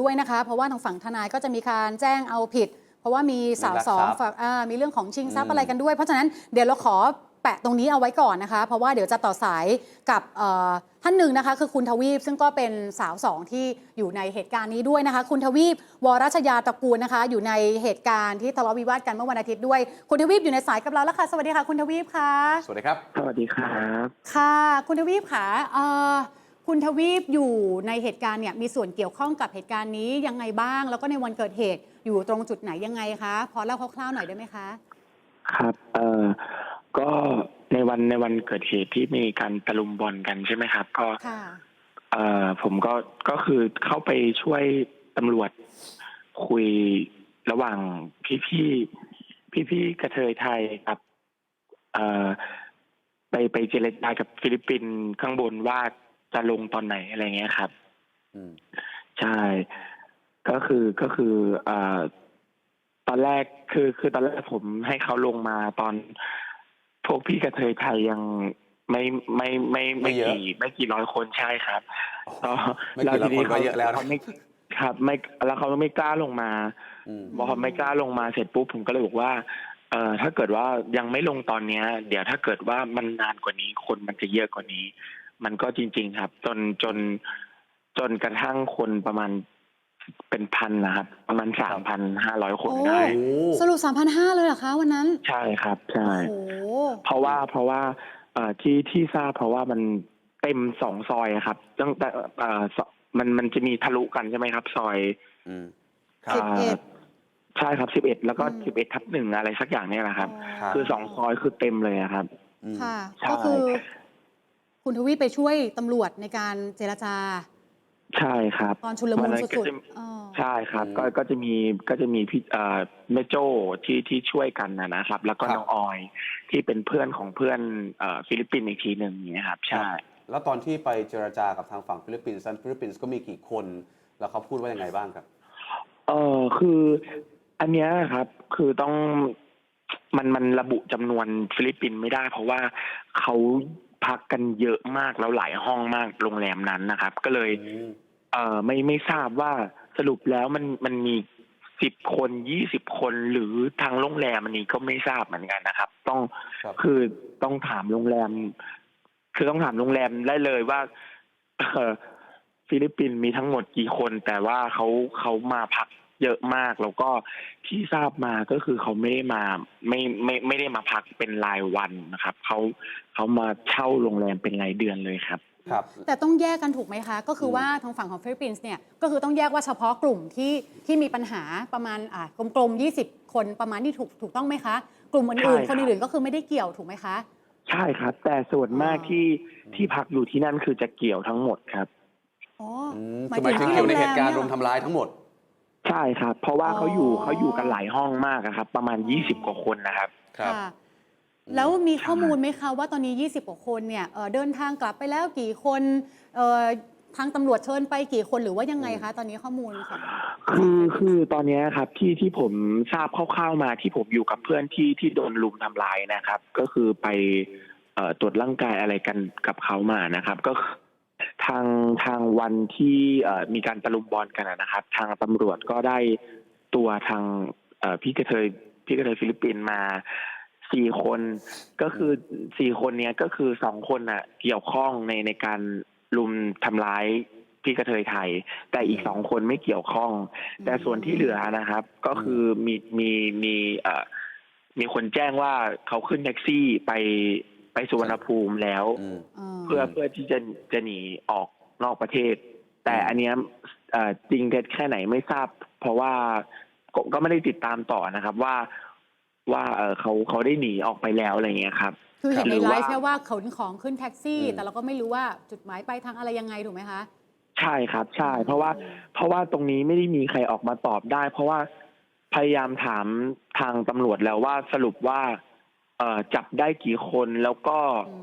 ด้วยนะคะ เพราะว่าทางฝั่งทนายก็จะมีการแจ้งเอาผิด เพราะว่ามีสาวมีลักสองทรัพย์ฝั่งอ่ามีเรื่องของชิงทรัพอืย์มอะไรกันด้วย เพราะฉะนั้นเดี๋ยวเราขอแปะตรงนี้เอาไว้ก่อนนะคะ เพราะว่าเดี๋ยวจะต่อสายกับเอ่อท่านหนึ่งนะคะ คือคุณทวีป ซึ่งก็เป็นสาวสองที่อยู่ในเหตุการณ์นี้ด้วยนะคะ คุณทวีปวรัชยาตระกูลนะคะ อยู่ในเหตุการณ์ที่ทะเลาะวิวาทกันเมื่อวันอาทิตย์ด้วย คุณทวีปอยู่ในสายกับเราแล้วค่ะสวัสดีค่ะ คุณทวีปค่ะสวัสดีครับ สวัสดีครับ ค่ะ คุณทวีปค่ะเอ่อ คุณทวีปอยู่ในเหตุการณ์เนี่ยมีส่วนเกี่ยวข้องกับเหตุการณ์นี้ยังไงบ้าง แล้วก็ในวันเกิดเหตุอยู่ตรงจุดไหนยังไงคะพอเล่าคร่าวๆหน่อยได้ไหมคะ ครับเอ่อก็ในวันในวันเกิดเหตุที่มีการตะลุมบอลกันใช่ไหมครับ ก็ค่ะเอ่อผมก็ก็คือเข้าไปช่วยตำรวจคุยระหว่างพี่พี่พี่พี่ๆกระเทยไทยกับเอ่อไปไปเจรจากับฟิลิปปินส์ข้างบนว่า จะลงตอนไหนอะไรเงี้ยครับ อืม ใช่ ก็คือก็คือเอ่อตอนแรกคือคือตอนแรกผมให้เขาลงมาตอน พวกพี่กระเทยไทยยังไม่ไม่ไม่ไม่ไม่เยอะกี่ไม่กี่ร้อยคนใช่ครับก็ไม่กี่ร้อยคนก็เยอะแล้วนะ เขาไม่ครับ ไม่แล้วเขาไม่กล้าลงมา อืม พอเขาไม่กล้าลงมาเสร็จปุ๊บผมก็เลยบอกว่า เอ่อถ้าเกิดว่ายังไม่ลงตอนเนี้ย เดี๋ยวถ้าเกิดว่ามันนานกว่านี้คนมันจะเยอะกว่านี้ มันก็จริง ๆ ครับ จนจนจนกระทั่งคนประมาณเป็นพันนะครับ ประมาณสามพันห้าร้อยคนโอ้ ได้โอ้สรุป3,500เลยเหรอคะวันนั้น ใช่ครับ ใช่ โอ้โห เพราะว่าเพราะว่าเอ่อที่ที่ทราบเพราะว่ามันเต็มสองซอยอะครับตั้งแต่เอ่อซมันมันจะมีทะลุกันใช่ไหมครับ ซอยอืมครัสิบ บ เอ็ดใช่ครับสิบเอ็ดแล้วก็อืม สิบเอ็ดทับหนึ่งอะไรสักอย่างเนี่ยแหละครับครับคือสองซอยคือเต็มเลยอะครับ อืม ค่ะ ใช่ ก็คือ คุณทวีปไปช่วยตำรวจในการเจรจา ใช่ครับตอนชุลมุนวันนั้นก็สุดจะๆอ๋อ ใช่ครับอืมก็ก็จะมีก็จะมีพี่เอ่อแม่โจ้ที่ที่ช่วยกันนะนะครับ แล้วก็ครับ น้องออยที่เป็นเพื่อนของเพื่อนเอ่อฟิลิปปินส์อีกทีหนึ่งอย่างเงี้ยครับ ใช่ แล้วตอนที่ไปเจรจากับทางฝั่งฟิลิปปินส์ฟิลิปปินส์ก็มีกี่คน แล้วเขาพูดว่ายังไงบ้างครับ เออคืออันเนี้ยครับคือต้องมันมันระบุจำนวนฟิลิปปินส์ไม่ได้ เพราะว่าเขา พักกันเยอะมากแล้วหลายห้องมากโรงแรมนั้นนะครับ ก็เลยอืมเออไม่ไม่ทราบว่าสรุปแล้วมันมันมีสิบคนยี่สิบคนหรือทางโรงแรมอันนี้ก็ไม่ทราบเหมือนกันนะครับ ต้องครับคือต้องถามโรงแรม คือต้องถามโรงแรมได้เลยว่าเอ่อฟิลิปปินส์มีทั้งหมดกี่คน แต่ว่าเขาเขามาพัก เยอะมาก แล้วก็ที่ทราบมาก็คือเขาไม่ได้มาไม่ไม่ไม่ได้มาพักเป็นรายวันนะครับเขาเขามาเช่าโรงแรมเป็นรายเดือนเลยครับ ครับ แต่ต้องแยกกันถูกไหมคะ ก็คืออมว่าทางฝั่งของฟิลิปปินส์เนี่ยก็คือต้องแยกว่าเฉพาะกลุ่มที่ที่มีปัญหาประมาณอ่ากลมๆ20 คนประมาณนี้ถูกถูกต้องไหมคะ กลุ่มใช่อื่นคๆรับคนอื่นๆก็คือไม่ได้เกี่ยวถูกไหมคะ ใช่ครับ แต่ส่วนมากอ่าที่ที่พักอยู่ที่นั่นคือจะเกี่ยวทั้งหมดครับ อ๋ออืมหมาคืยอหมายถึถึงงที่เกี่ยวในโรงแรเหตุการณ์มรุมทำร้ายทั้งหมด ใช่ครับ เพราะว่าเขาอยู่อ๋อ เขาอยู่กันหลายห้องมากอะครับ ประมาณยี่สิบกว่าคนนะครับ ครับ ค่ะอืมแล้วมีข้อมูลไหมคะว่าตอนนี้ 20กว่าคนเนี่ยเอ่อเดินทางกลับไปแล้วกี่คนเอ่อทางตำรวจเชิญไปกี่คนหรือว่ายังไงคะ ตอนนี้ข้อมูลของคือคือตอนเนี้ยครับที่ที่ผมทราบคร่าวๆมาที่ผมอยู่กับเพื่อนที่ที่โดนลุมทำร้ายนะครับ ก็คือไปเอ่อตรวจร่างกายอะไรกันกับเขามานะครับ ก็คือ ทางทางวันที่มีการตะลุมบอลกันนะครับ ทางตำรวจก็ได้ตัวทางพี่กระเทยพี่กระเทยฟิลิปปินส์มาสี่คนก็คือสี่คนเนี้ยก็คือสองคนอะ เกี่ยวข้องในในการลุมทำร้ายพี่กระเทยไทย แต่อีกสองคนไม่เกี่ยวข้อง แต่ส่วนที่เหลือนะครับ ก็คือมีมีมีเอ่อมีคนแจ้งว่าเขาขึ้นแท็กซี่ไป ไปสุวรรณภูมิแล้วอืมเพื่อเพื่อที่จะจะหนีออกนอกประเทศ แต่อันเนี้ยเอ่อจริงเท็จแค่ไหนไม่ทราบ เพราะว่าก็ก็ไม่ได้ติดตามต่อนะครับว่าว่าเออเขาเขาได้หนีออกไปแล้วอะไรเงี้ยครับ คือเห็นหในรือไลว่าฟ์แค่ว่าขนของขึ้นแท็กซี่อืมแต่เราก็ไม่รู้ว่าจุดหมายปลายทางอะไรยังไงถูกไหมคะ ใช่ครับใช่ เพราะว่าเพราะว่าตรงนี้ไม่ได้มีใครออกมาตอบได้ เพราะว่าพยายามถามทางตำรวจแล้วว่าสรุปว่า เอ่อจับได้กี่คนแล้วก็อืม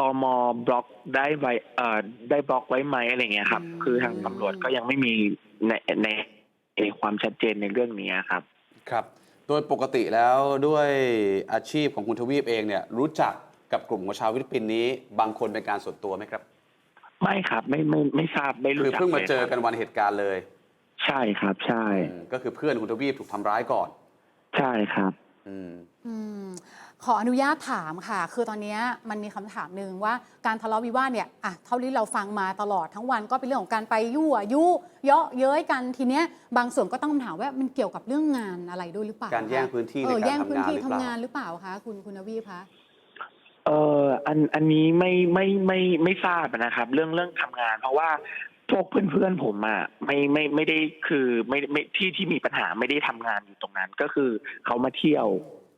ตมบล็อกได้ไว้เอ่อได้บล็อกไว้ไหมอะไรเงี้ยครับ อืม คือทางตำรวจก็ยังไม่มีในในในความชัดเจนในเรื่องนี้ครับ ครับ โดยปกติแล้วด้วยอาชีพของคุณทวีปเองเนี่ยรู้จักกับกลุ่มของชาวฟิลิปปินส์นี้ บางคนเป็นการส่วนตัวไหมครับ ไม่ครับไม่ไม่ไม่ทราบไม่รู้คือจักเพิ่งมาเจอลยครับกันวันเหตุการณ์เลยใช่ครับ ใช่ อืมก็คือเพื่อนคุณทวีปถูกทำร้ายก่อน ใช่ครับ อืม อืมขออนุญาตถามค่ะ คือตอนเนี้ยมันมีคำถามหนึ่งว่าการทะเลาะวิวาทเนี่ยอะเท่าที่เราฟังมาตลอดทั้งวันก็เป็นเรื่องของการไปยั่วยุเยาะเย้ยกันทีเนี้ยบางส่วนก็ต้องถามว่ามันเกี่ยวกับเรื่องงานอะไรด้วยหรือเปล่าการแย่งคะพื้นที่เอในอการแย่งทำพื้นงานที่หรือทำเปล่างานหรือเปล่าคะคุณคุณนวีคะ เอออันอันนี้ไม่ไม่ไม่ไม่ทราบนะครับ เรื่องเรื่องทำงาน เพราะว่า พวกเพื่อนเพื่อนๆผมอะไม่ไม่ไม่ได้คือไม่ไม่ที่ที่มีปัญหาไม่ได้ทำงานอยู่ตรงนั้น ก็คือเขามาเที่ยว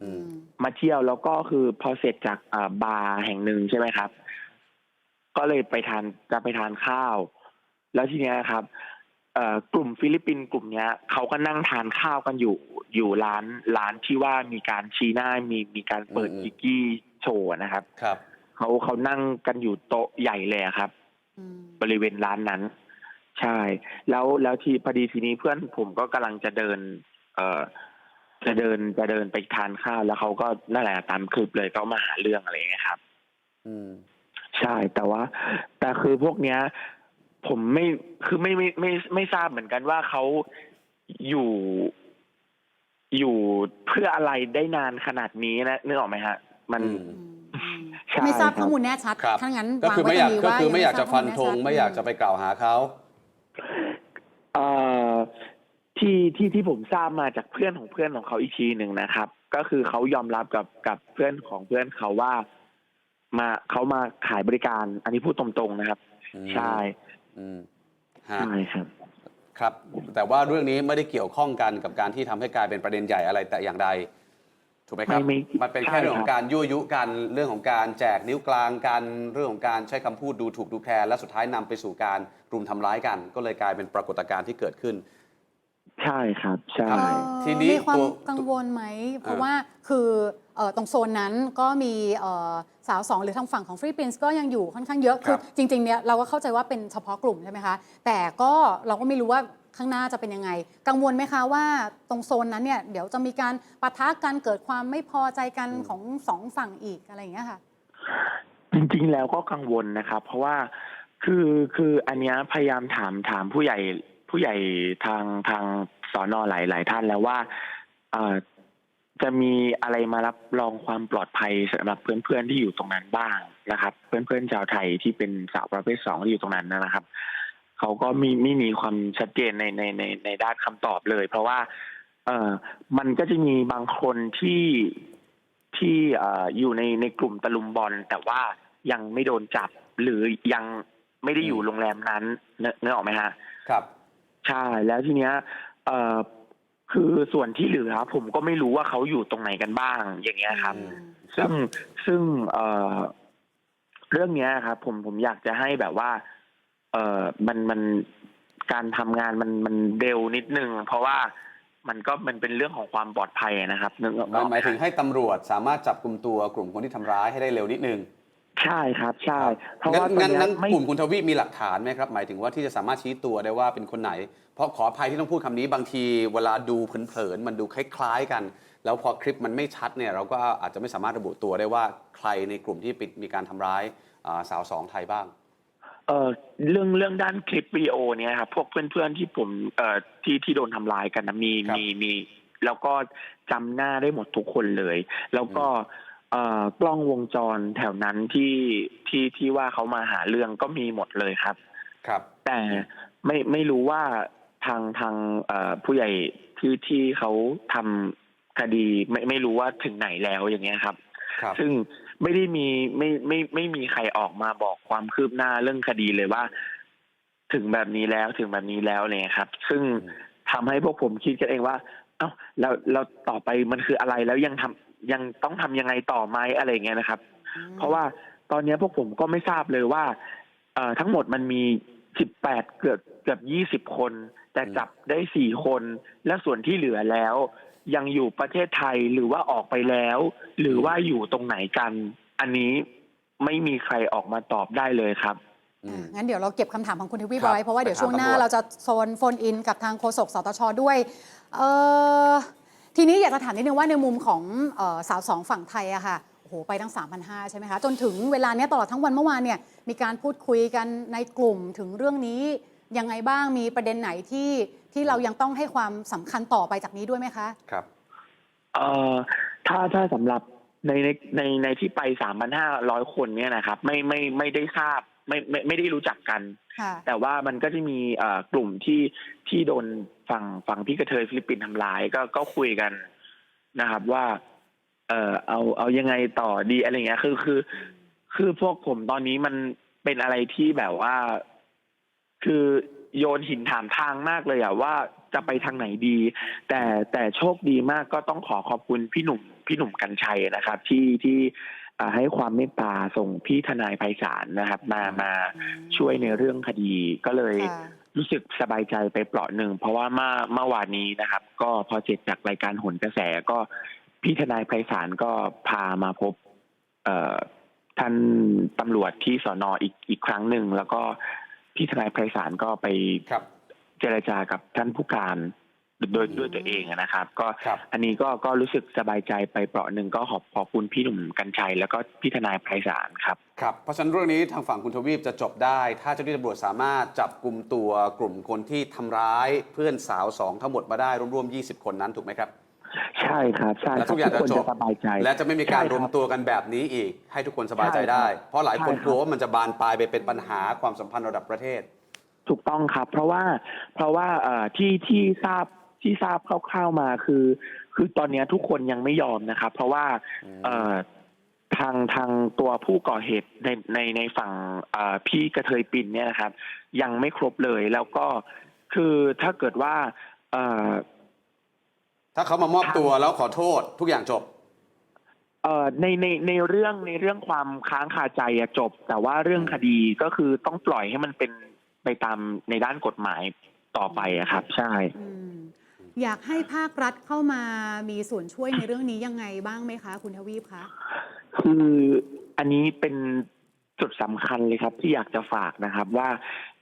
อืม มาเที่ยวแล้วก็คือพอเสร็จจากอ่าบาร์แห่งหนึ่งใช่ไหมครับ ก็เลยไปทานจะไปทานข้าว แล้วทีเนี้ยครับเอ่อกลุ่มฟิลิปปินส์กลุ่มเนี้ยเขาก็นั่งทานข้าวกันอยู่อยู่ร้านร้านที่ว่ามีการชี้หน้ามีมีการเปิดอืมกิกกี้โชว์นะครับ ครับ เขาเขานั่งกันอยู่โต๊ะใหญ่เลยอะครับอืม บริเวณร้านนั้น ใช่ แล้วแล้วทีพอดีทีนี้เพื่อนผมก็กำลังจะเดิน เอ่อจะเดินจะเดินไปทานข้าวแล้วเขาก็นั่นแหละตามคลิปเลยก็มาหาเรื่องอะไรอย่างเงี้ยครับ อืม ใช่แต่ว่า แต่คือพวกเนี้ย ผมไม่คือไม่ไม่ไม่ไม่ทราบเหมือนกันว่าเขาอยู่อยู่เพื่ออะไรได้นานขนาดนี้นะนึกออกไหมฮะ มันอืมอืมอืมใช่ ไม่ทราบครับข้อมูลแน่ชัดครับถ้างั้นก็วางคือไว้ไม่อยากตรงนี้ก็ว่าคือไม่อยากงจะทรบฟันธข้งอแชัดไม่อยากจะไปกล่าวหาเขาเอ่อที่ที่ที่ผมทราบมาจากเพื่อนของเพื่อนของเขาอีกทีหนึ่งนะครับ ก็คือเขายอมรับกับกับเพื่อนของเพื่อนเขาว่า มาเขามาขายบริการ อันนี้พูดตรงๆนะครับอืมใช่อืมฮะใช่ครับ ครับ แต่ว่าเรื่องนี้ไม่ได้เกี่ยวข้องกันกับการที่ทำให้กลายเป็นประเด็นใหญ่อะไรแต่อย่างใด ถูกไหมครับ ไม่ไม่มันเป็นแค่ใช่เรื่องขอครังบการยั่วยุกันเรื่องของการแจกนิ้วกลางกันเรื่องของการใช้คำพูดดูถูกดูแคลนและสุดท้ายนำไปสู่การรุมทำร้ายกัน ก็เลยกลายเป็นปรากฏการณ์ที่เกิดขึ้น ใช่ครับ ใช่เอ่อทีนี้มีความตัวกังวลไหม เพราะอ่าว่าคือเอ่อ ตรงโซนนั้นก็มีเอ่อสาวสองหรือทางฝั่งของฟรีปินส์ก็ยังอยู่ค่อนข้างเยอะคือจริงๆเนี่ยเราก็เข้าใจว่าเป็นเฉพาะกลุ่มใช่ไหมคะ แต่ก็เราก็ไม่รู้ว่าข้างหน้าจะเป็นยังไง กังวลไหมคะว่าตรงโซนนั้นเนี่ยเดี๋ยวจะมีการปะทะกันเกิดความไม่พอใจกันของสองฝั่งอีกอะไรอย่างเงี้ยค่ะ จริงๆแล้วก็กังวลนะครับ เพราะว่าคือคืออันเนี้ยพยายามถามถามผู้ใหญ่ผู้ใหญ่ทางทางสอนอหลายหลายท่านแล้วว่าเอ่อ จะมีอะไรมารับรองความปลอดภัยสำหรับเพื่อนๆที่อยู่ตรงนั้นบ้างนะครับ เพื่อนๆชาวไทยที่เป็นสาวประเภทสองที่อยู่ตรงนั้นนะครับเขาก็มีไม่มีความชัดเจนในในในในด้านคำตอบเลย เพราะว่า เอ่อมันก็จะมีบางคนที่ที่เอ่ออยู่ในในกลุ่มตะลุมบอล แต่ว่ายังไม่โดนจับ หรือยังไม่ได้อยู่โรงแรมนั้นเนกนึกออกไหมฮะ ครับ ใช่แล้วทีเนี้ยเอ่อ คือส่วนที่เหลือผมก็ไม่รู้ว่าเขาอยู่ตรงไหนกันบ้าง อย่างเงี้ยครับอืมซึ่งซึ่งเอ่อเรื่องเนี้ยครับ ผมผมอยากจะให้แบบว่า เอ่อมันมันการทำงานมันมันเร็วนิดนึง เพราะว่ามันก็มันเป็นเรื่องของความปลอดภัยนะครับนึกออกหมายหมายถึงให้ตำรวจสามารถจับกลุ่มตัวกลุ่มคนที่ทำร้ายให้ได้เร็วนิดนึง ใช่ครับใช่ เพราะงั้นว่าตอนงั้นเนี้ยนั้นไม่ กลุ่มคุณทวีปมีหลักฐานไหมครับ หมายถึงว่าที่จะสามารถชี้ตัวได้ว่าเป็นคนไหน เพราะขออภัยที่ต้องพูดคำนี้บางทีเวลาดูเผินๆมันดูคล้ายๆกัน แล้วพอคลิปมันไม่ชัดเนี่ยเราก็อาจจะไม่สามารถระบุตัวได้ว่าใครในกลุ่มที่ปิดมีการทำร้ายอ่าสาวสองไทยบ้าง เอ่อเรื่องเรื่องด้านคลิปวิดีโอเนี่ยครับพวกเพื่อนๆที่ผมเอ่อที่ที่โดนทำร้ายกันนะมีครับมีมี แล้วก็จำหน้าได้หมดทุกคนเลย แล้วก็ เอ่อกล้องวงจรแถวนั้นที่ที่ที่ว่าเขามาหาเรื่องก็มีหมดเลยครับ ครับ แต่ไม่ไม่รู้ว่าทางทางเอ่อผู้ใหญ่ที่ที่เขาทำคดีไม่ไม่รู้ว่าถึงไหนแล้วอย่างเงี้ยครับ ครับ ซึ่งไม่ได้มีไม่ไม่ไม่มีใครออกมาบอกความคืบหน้าเรื่องคดีเลยว่า ถึงแบบนี้แล้วถึงแบบนี้แล้วเนี่ยครับ ซึ่งอืมทำให้พวกผมคิดกันเองว่า เอ้าเราเราต่อไปมันคืออะไรแล้วยังทำ ยังต้องทำยังไงต่อไหมอะไรอย่างเงี้ยนะครับ เพราะว่าตอนนี้พวกผมก็ไม่ทราบเลยว่าเอ่อทั้งหมดมันมีสิบแปดเกือบเกือบยี่สิบคน แต่จับได้สี่คน และส่วนที่เหลือแล้ว ยังอยู่ประเทศไทยหรือว่าออกไปแล้ว หรือว่าอยู่ตรงไหนกัน อันนี้ไม่มีใครออกมาตอบได้เลยครับอืมอะงั้นเดี๋ยวเราเก็บคำถามของคุณทวีปครับไว้ เพราะว่าเดี๋ยวไปถามช่วงหน้าตำรวจเราจะโซนโฟนอินกับทางโฆษกสตชด้วย เอ่อ ทีนี้อยากจะถามนิดนึงว่าในมุมของเอ่อสาวสองฝั่งไทยอะค่ะโอ้โหไปตั้ง 3,500 ใช่ไหมคะจนถึงเวลาเนี้ยตลอดทั้งวันเมื่อวานเนี่ยมีการพูดคุยกันในกลุ่มถึงเรื่องนี้ยังไงบ้างมีประเด็นไหนที่ที่เรายังต้องให้ความสำคัญต่อไปจากนี้ด้วยไหมคะ ครับ เอ่อถ้าถ้าสำหรับในในในในที่ไปสามพันห้าร้อยคนเนี่ยนะครับ ไม่ไม่ไม่ได้ทราบ ไม่ไม่ไม่ได้รู้จักกัน ค่ะ แต่ว่ามันก็จะมีเอ่อกลุ่มที่ที่โดนฝั่งฝั่งพี่กระเทยฟิลิปปินส์ทำร้ายก็ก็คุยกันนะครับว่า เออเอาเอายังไงต่อดีอะไรเงี้ยคือคือ คือพวกผมตอนนี้มันเป็นอะไรที่แบบว่า คือโยนหินถามทางมากเลยอะว่าจะไปทางไหนดี แต่แต่โชคดีมากก็ต้องขอขอบคุณพี่หนุ่มพี่หนุ่มกัญชัยนะครับ ที่ที่อ่า ให้ความเมตตาส่งพี่ทนายไพศาลนะครับ มามาช่วยในเรื่องคดีก็เลยค่ะรู้สึกสบายใจไปเปราะหนึ่งเพราะว่าเมื่อเมื่อวานนี้นะครับ ก็พอเสร็จจากรายการหนกระแสก็พี่ทนายไพศาลก็พามาพบ เอ่อท่านตำรวจที่สอนออีกอีกครั้งหนึ่งแล้วก็พี่ทนายไพศาลก็ไปครับเจรจากับท่านผู้การ โดยด้วยตัวเองนะครับ ก็ครับ อันนี้ก็ก็รู้สึกสบายใจไปเปราะหนึ่งก็ขอบขอบคุณพี่หนุ่มกัญชัย แล้วก็พี่ทนายไพศาลครับ ครับ เพราะฉะนั้นเรื่องนี้ทางฝั่งคุณทวีปจะจบได้ ถ้าเจ้าหน้าที่ตำรวจสามารถจับกลุ่มตัวกลุ่มคนที่ทำร้ายเพื่อนสาวสองทั้งหมดมาได้รวมๆ 20 คนนั้นถูกไหมครับ ใช่ครับ ใช่และครัทุบกอย่างทุกคนจะจบ จะสบายใจและจะไม่มีการใช่รวมครับตัวกันแบบนี้อีก ให้ทุกคนสบายใจใช่ครับได้ เพราะหลายคนใช่ครับกลัวว่ามันจะบานปลายไปเป็นปัญหาความสัมพันธ์ระดับประเทศ ถูกต้องครับ เพราะว่าเพราะว่าเอ่อที่ที่ทราบ ที่ทราบคร่าวๆมาคือ คือตอนเนี้ยทุกคนยังไม่ยอมนะครับ เพราะว่าอืมเอ่อทางทางตัวผู้ก่อเหตุในในในฝั่งเอ่อพี่กระเทยปิ่นเนี่ยนะครับ ยังไม่ครบเลยแล้วก็คือถ้าเกิดว่าเอ่อถ้าเขามามอบตัวแล้วขอโทษทุกอย่างจบเอ่อในในในเรื่องในเรื่องความค้างคาใจอะจบ แต่ว่าเรื่องคดีก็คือต้องปล่อยให้มันเป็นไปตามในด้านกฎหมายต่อไปอะครับ ใช่ อยากให้ภาครัฐเข้ามามีส่วนช่วยในเรื่องนี้ยังไงบ้างไหมคะ คุณทวีปคะคืออันนี้เป็นจุดสำคัญเลยครับ ที่อยากจะฝากนะครับว่า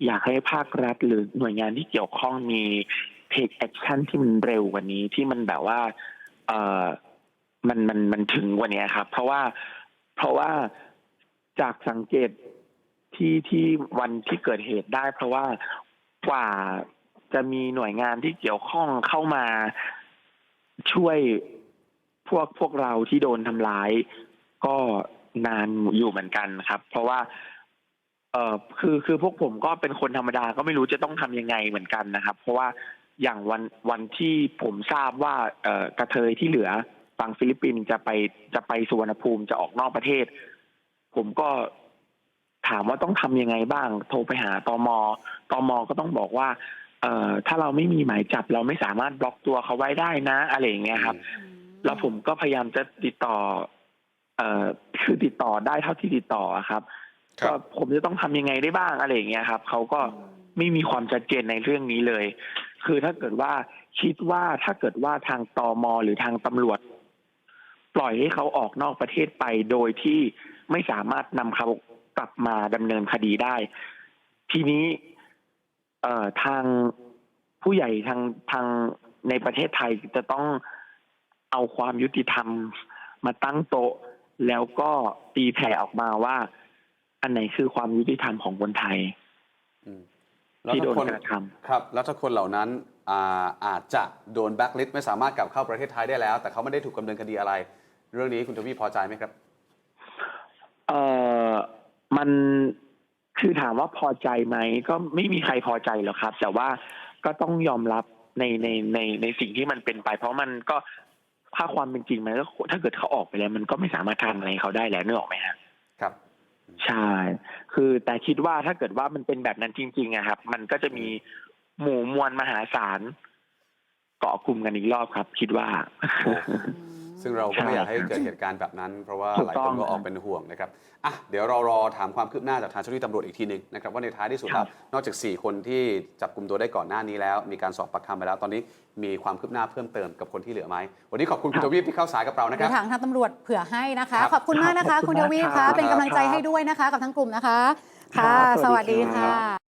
อยากให้ภาครัฐหรือหน่วยงานที่เกี่ยวข้องมี take action ที่มันเร็วกว่านี้ที่มันแบบว่าเออมันมันมันถึงกว่านี้ครับ เพราะว่าเพราะว่าจากสังเกตที่ที่วันที่เกิดเหตุได้ เพราะว่ากว่า จะมีหน่วยงานที่เกี่ยวข้องเข้ามาช่วยพวกพวกเราที่โดนทำร้าย ก็นานอยู่เหมือนกันครับ เพราะว่า เออคือคือพวกผมก็เป็นคนธรรมดาก็ไม่รู้จะต้องทำยังไงเหมือนกันนะครับ เพราะว่าอย่างวันวันที่ผมทราบว่า เออกระเทยที่เหลือฝั่งฟิลิปปินส์จะไปจะไปสุวรรณภูมิจะออกนอกประเทศ ผมก็ถามว่าต้องทำยังไงบ้าง โทรไปหาตมตมก็ต้องบอกว่า เอ่อถ้าเราไม่มีหมายจับ เราไม่สามารถบล็อกตัวเขาไว้ได้นะอะไรอย่างเงี้ยครับ แล้วผมก็พยายามจะติดต่อ เอ่อคือติดต่อได้เท่าที่ติดต่ออะครับครับก็ผมจะต้องทำยังไงได้บ้างอะไรอย่างเงี้ยครับเขาก็ไม่มีความชัดเจนในเรื่องนี้เลย คือถ้าเกิดว่าคิดว่าถ้าเกิดว่าทางตอมหรือทางตำรวจ ปล่อยให้เขาออกนอกประเทศไปโดยที่ไม่สามารถนำเขากลับมาดำเนินคดีได้ ทีนี้ เอ่อทางผู้ใหญ่ทางทางในประเทศไทยจะต้องเอาความยุติธรรมมาตั้งโต๊ะ แล้วก็ตีแผ่ออกมาว่า อันไหนคือความยุติธรรมของคนไทยอืมแล้วที่โดถ้านคนกระทำครับ แล้วถ้าคนเหล่านั้นอาอาจจะโดนแบ็คลิสต์ไม่สามารถกลับเข้าประเทศไทยได้แล้ว แต่เขาไม่ได้ถูกดำเนินคดีอะไร เรื่องนี้คุณทวีพอใจไหมครับ เอ่อมัน คือถามว่าพอใจไหมก็ไม่มีใครพอใจหรอกครับ แต่ว่าก็ต้องยอมรับในในในในสิ่งที่มันเป็นไป เพราะมันก็ถ้าความเป็นจริงมันก็ถ้าเกิดเขาออกไปแล้ว มันก็ไม่สามารถทำอะไรเขาได้แล้วนึกออกไหมฮะครับ ใช่ คือแต่คิดว่าถ้าเกิดว่ามันเป็นแบบนั้นจริงๆอะครับ มันก็จะมีหมู่มวลมหาศาลเกาะกลุ่มกันอีกรอบครับ คิดว่า ซึ่งเราก็ไม่อยากให้เกิดเหตุการณ์แบบนั้น เพราะว่าถูหกลายต้คองนก็ออกเป็นห่วงนะครับอะเดี๋ยวเรารอถามความคืบหน้าจากทางเจ้าหน้าที่ตำรวจอีกทีหนึ่งนะครับว่าในท้ายที่สุดครัแล้วบนอกจาก 4 คนที่จับกลุ่มตัวได้ก่อนหน้านี้แล้ว มีการสอบปากคำไปแล้วตอนนี้มีความคืบหน้าเพิ่มเติมกับคนที่เหลือไหมวันนี้ขอบคุณคุณทวีปที่เข้าสายกับเรานะคเดี๋รัยบ วทางทางตำรวจเผื่อให้นะคะ ครับ ขอบคุณมากนะคะขอบคุคุณณทมากวีปครัคะบเป็นกำลังใจให้ด้วยนะคะ กับทั้งกลุ่มนะคะ ค่ะครับสสวัวัสสดีดีครัค่ะบ